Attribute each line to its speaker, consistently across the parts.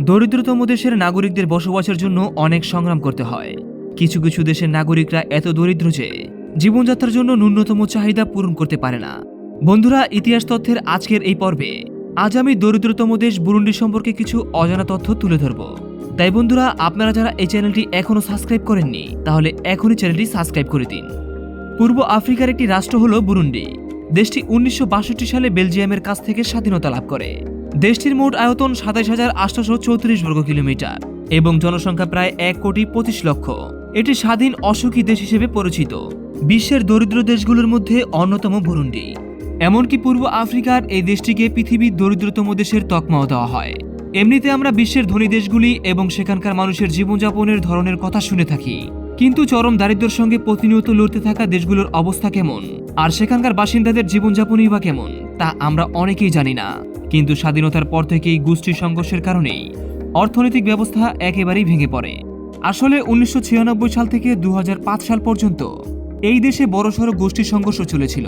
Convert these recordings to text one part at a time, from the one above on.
Speaker 1: দরিদ্রতম দেশের নাগরিকদের বসবাসের জন্য অনেক সংগ্রাম করতে হয়। কিছু কিছু দেশের নাগরিকরা এত দরিদ্র যে জীবনযাত্রার জন্য ন্যূনতম চাহিদা পূরণ করতে পারে না। বন্ধুরা, ইতিহাস তথ্যের আজকের এই পর্বে আজ আমি দরিদ্রতম দেশ বুরুন্ডি সম্পর্কে কিছু অজানা তথ্য তুলে ধরব। তাই বন্ধুরা, আপনারা যারা এই চ্যানেলটি এখনও সাবস্ক্রাইব করেননি, তাহলে এখনই চ্যানেলটি সাবস্ক্রাইব করে দিন। পূর্ব আফ্রিকার একটি রাষ্ট্র হল বুরুন্ডি। দেশটি উনিশশো বাষট্টি সালে বেলজিয়ামের কাছ থেকে স্বাধীনতা লাভ করে। দেশটির মোট আয়তন সাতাইশ হাজার আটশোশো চৌত্রিশ বর্গ কিলোমিটার এবং জনসংখ্যা প্রায় এক কোটি পঁচিশ লক্ষ। এটি স্বাধীন অসুখী দেশ হিসেবে পরিচিত, বিশ্বের দরিদ্র দেশগুলোর মধ্যে অন্যতম বুরুন্ডি। এমনকি পূর্ব আফ্রিকার এই দেশটিকে পৃথিবীর দরিদ্রতম দেশের তকমাও দেওয়া হয়। এমনিতে আমরা বিশ্বের ধনী দেশগুলি এবং সেখানকার মানুষের জীবনযাপনের ধরনের কথা শুনে থাকি। কিন্তু চরম দারিদ্র্যের সঙ্গে প্রতিনিয়ত লড়তে থাকা দেশগুলোর অবস্থা কেমন? আর সেখানকার বাসিন্দাদের জীবনযাপনই বা কেমন, তা আমরা অনেকেই জানি না। কিন্তু স্বাধীনতার পর থেকেই গোষ্ঠী সংঘর্ষের কারণেই অর্থনৈতিক ব্যবস্থা একেবারেই ভেঙে পড়ে। আসলে উনিশশো ছিয়ানব্বই সাল থেকে দু হাজার পাঁচ সাল পর্যন্ত এই দেশে বড়সড় গোষ্ঠী সংঘর্ষ চলেছিল।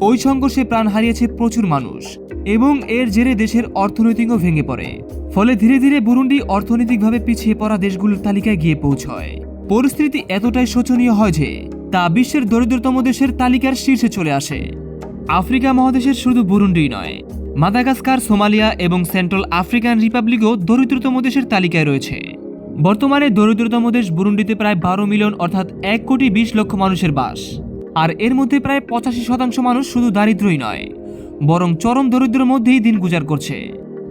Speaker 1: ওই সংঘর্ষে প্রাণ হারিয়েছে প্রচুর মানুষ এবং এর জেরে দেশের অর্থনৈতিকও ভেঙে পড়ে। ফলে ধীরে ধীরে বুরুন্ডি অর্থনৈতিকভাবে পিছিয়ে পড়া দেশগুলোর তালিকায় গিয়ে পৌঁছয়। পরিস্থিতি এতটাই শোচনীয় হয় যে তা বিশ্বের দরিদ্রতম দেশের তালিকার শীর্ষে চলে আসে। আফ্রিকা মহাদেশের শুধু বুরুন্ডি নয়, মাদাগাস্কার, সোমালিয়া এবং সেন্ট্রাল আফ্রিকান রিপাবলিকও দরিদ্রতম দেশের তালিকায় রয়েছে। বর্তমানে দরিদ্রতম দেশ বুরুন্ডিতে প্রায় বারো মিলিয়ন অর্থাৎ এক কোটি বিশ লক্ষ মানুষের বাস। আর এর মধ্যে প্রায় পঁচাশি শতাংশ মানুষ শুধু দারিদ্রই নয়, বরং চরম দরিদ্রের মধ্যেই দিন গুজার করছে।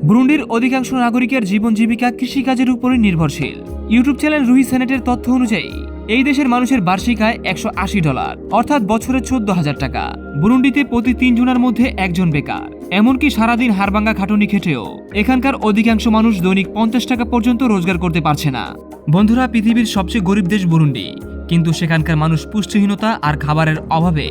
Speaker 1: ব্রুন্ডির অধিকাংশ নাগরিকের জীবন জীবিকা কৃষিকাজের উপরই নির্ভরশীল। ইউটিউব চ্যানেল রুহি সেনেটের তথ্য অনুযায়ী, এই দেশের মানুষের বার্ষিক আয় একশো আশি ডলার, অর্থাৎ বছরে চোদ্দ হাজার টাকা। বুরুন্ডিতে প্রতি তিনজনের মধ্যে একজন বেকার। এমনকি সারাদিন হাড়ভাঙ্গা খাটুনি খেটেও এখানকার অধিকাংশ মানুষ দৈনিক পঞ্চাশ টাকা পর্যন্ত রোজগার করতে পারছে না। বন্ধুরা, পৃথিবীর সবচেয়ে গরিব দেশ বুরুন্ডি। কিন্তু সেখানকার মানুষ পুষ্টিহীনতা আর খাবারের অভাবে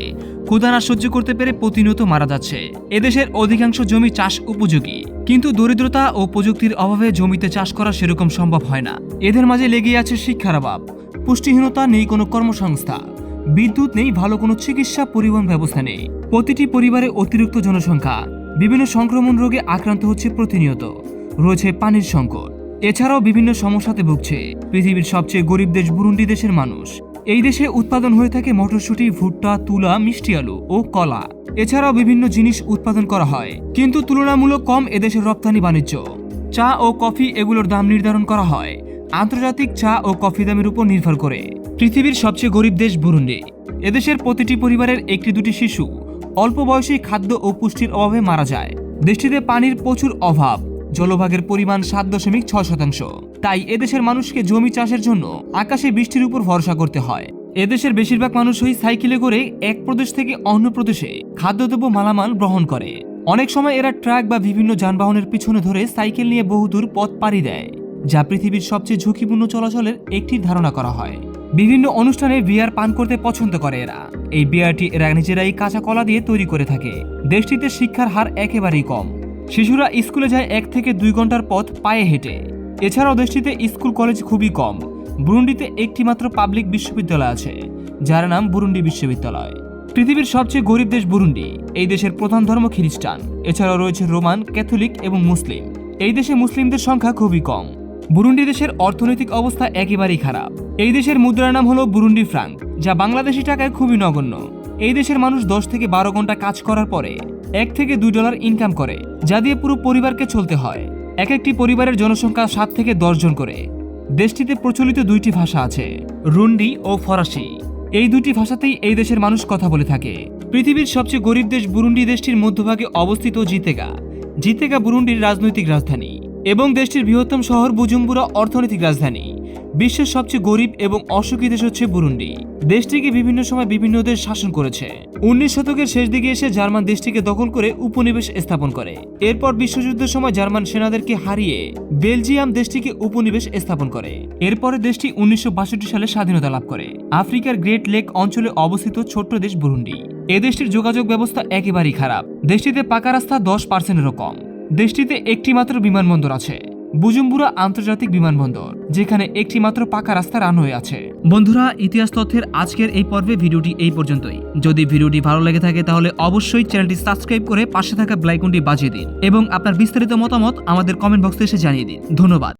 Speaker 1: ক্ষুধানা সহ্য করতে পেরে প্রতিনিয়ত মারা যাচ্ছে। এদেশের অধিকাংশ জমি চাষ উপযোগী, কিন্তু দরিদ্রতা ও প্রযুক্তির অভাবে জমিতে চাষ করা সেরকম সম্ভব হয় না। এদের মাঝে লেগে আছে শিক্ষার অভাব, পুষ্টিহীনতা নেই কোনো কর্মসংস্থা, বিদ্যুৎ নেই ভালো কোনো চিকিৎসা পরিবহন ব্যবস্থা নেই, প্রতিটি পরিবারে অতিরিক্ত জনসংখ্যা, বিভিন্ন সংক্রমণ রোগে আক্রান্ত হচ্ছে প্রতিনিয়ত, রয়েছে পানির সংকট। এছাড়াও বিভিন্ন সমস্যাতে ভুগছে, পৃথিবীর সবচেয়ে গরিব দেশ বুরুন্ডি দেশের মানুষ। এই দেশে উৎপাদন হয়ে থাকে মটরশুঁটি, ভুট্টা, তুলা, মিষ্টি আলু ও কলা। এছাড়াও বিভিন্ন জিনিস উৎপাদন করা হয়, কিন্তু তুলনামূলক কম এদেশের রপ্তানি বাণিজ্য। চা ও কফি এগুলোর দাম নির্ধারণ করা হয়, আন্তর্জাতিক চা ও কফি দামের উপর নির্ভর করে। পৃথিবীর সবচেয়ে গরিব দেশ বুরুন্ডি। এদেশের প্রতিটি পরিবারের একটি দুটি শিশু। অল্প বয়সেই খাদ্য ও পুষ্টির অভাবে মারা যায়। দেশটিতে পানির প্রচুর অভাব। জলভাগের পরিমাণ সাত দশমিক ছয় শতাংশ। তাই এদেশের মানুষকে জমি চাষের জন্য আকাশে বৃষ্টির উপর ভরসা করতে হয়। এদেশের বেশিরভাগ মানুষই সাইকেলে করে এক প্রদেশ থেকে অন্য প্রদেশে খাদ্যদ্রব্য মালামাল গ্রহণ করে। অনেক সময় এরা ট্রাক বা বিভিন্ন যানবাহনের পিছনে ধরে সাইকেল নিয়ে বহুদূর পথ পাড়ি দেয়, যা পৃথিবীর সবচেয়ে ঝুঁকিপূর্ণ চলাচলের একটি ধারণা করা হয়। বিভিন্ন অনুষ্ঠানে বিয়ার পান করতে পছন্দ করে এরা। এই বিয়ারটি এরা নিজেরাই কাঁচা কলা দিয়ে তৈরি করে থাকে। দেশটিতে শিক্ষার হার একেবারেই কম। শিশুরা স্কুলে যায় এক থেকে দুই ঘণ্টার পথ পায়ে হেঁটে। এছাড়াও দেশটিতে স্কুল কলেজ খুবই কম। বুরুন্ডিতে একটি মাত্র পাবলিক বিশ্ববিদ্যালয় আছে, যার নাম বুরুন্ডি বিশ্ববিদ্যালয়। পৃথিবীর সবচেয়ে গরিব দেশ বুরুন্ডি, এই দেশের প্রধান ধর্ম খ্রিস্টান। এছাড়াও রয়েছে রোমান, ক্যাথলিক এবং মুসলিম। এই দেশে মুসলিমদের সংখ্যা খুবই কম। বুরুন্ডি দেশের অর্থনৈতিক অবস্থা একেবারেই খারাপ। এই দেশের মুদ্রার নাম হলো বুরুন্ডি ফ্রাঙ্ক, যা বাংলাদেশি টাকায় খুবই নগণ্য। এই দেশের মানুষ দশ থেকে বারো ঘণ্টা কাজ করার পরে এক থেকে দুই ডলার ইনকাম করে, যা দিয়ে পুরো পরিবারকে চলতে হয়। এক একটি পরিবারের জনসংখ্যা সাত থেকে দশ জন করে। দেশটিতে প্রচলিত দুইটি ভাষা আছে, রুন্ডি ও ফরাসি। এই দুটি ভাষাতেই এই দেশের মানুষ কথা বলে থাকে। পৃথিবীর সবচেয়ে গরিব দেশ বুরুন্ডি দেশটির মধ্যভাগে অবস্থিত জিতেগা। জিতেগা বুরুন্ডির রাজনৈতিক রাজধানী এবং দেশটির বৃহত্তম শহর বুজুম্বুরা অর্থনৈতিক রাজধানী। বিশ্বের সবচেয়ে গরিব এবং অসুখী দেশ হচ্ছে বুরুন্ডি। দেশটিকে বিভিন্ন সময় বিভিন্ন দেশ শাসন করেছে। উনিশ শতকের শেষ দিকে এসে জার্মান দেশটিকে দখল করে উপনিবেশ স্থাপন করে। এরপর বিশ্বযুদ্ধের সময় জার্মান সেনাদেরকে হারিয়ে বেলজিয়াম দেশটিকে উপনিবেশ স্থাপন করে। এরপরে দেশটি উনিশশো বাষট্টি সালে স্বাধীনতা লাভ করে। আফ্রিকার গ্রেট লেক অঞ্চলে অবস্থিত ছোট্ট দেশ বুরুন্ডি। এ দেশটির যোগাযোগ ব্যবস্থা একেবারেই খারাপ। দেশটিতে পাকা রাস্তা দশ পার্সেন্টেরও কম। দেশটিতে একটি মাত্র বিমানবন্দর আছে। বুজুম্বুরা আন্তর্জাতিক বিমানবন্দর, যেখানে একটি মাত্র পাকা রাস্তা রানওয়ে আছে। বন্ধুরা, ইতিহাস তথ্যের আজকের এই পর্বে ভিডিওটি এই পর্যন্তই। যদি ভিডিওটি ভালো লেগে থাকে তাহলে অবশ্যই চ্যানেলটি সাবস্ক্রাইব করে পাশে থাকা ব্লাইকনটি বাজিয়ে দিন এবং আপনার বিস্তারিত মতামত আমাদের কমেন্ট বক্সে এসে জানিয়ে দিন। ধন্যবাদ।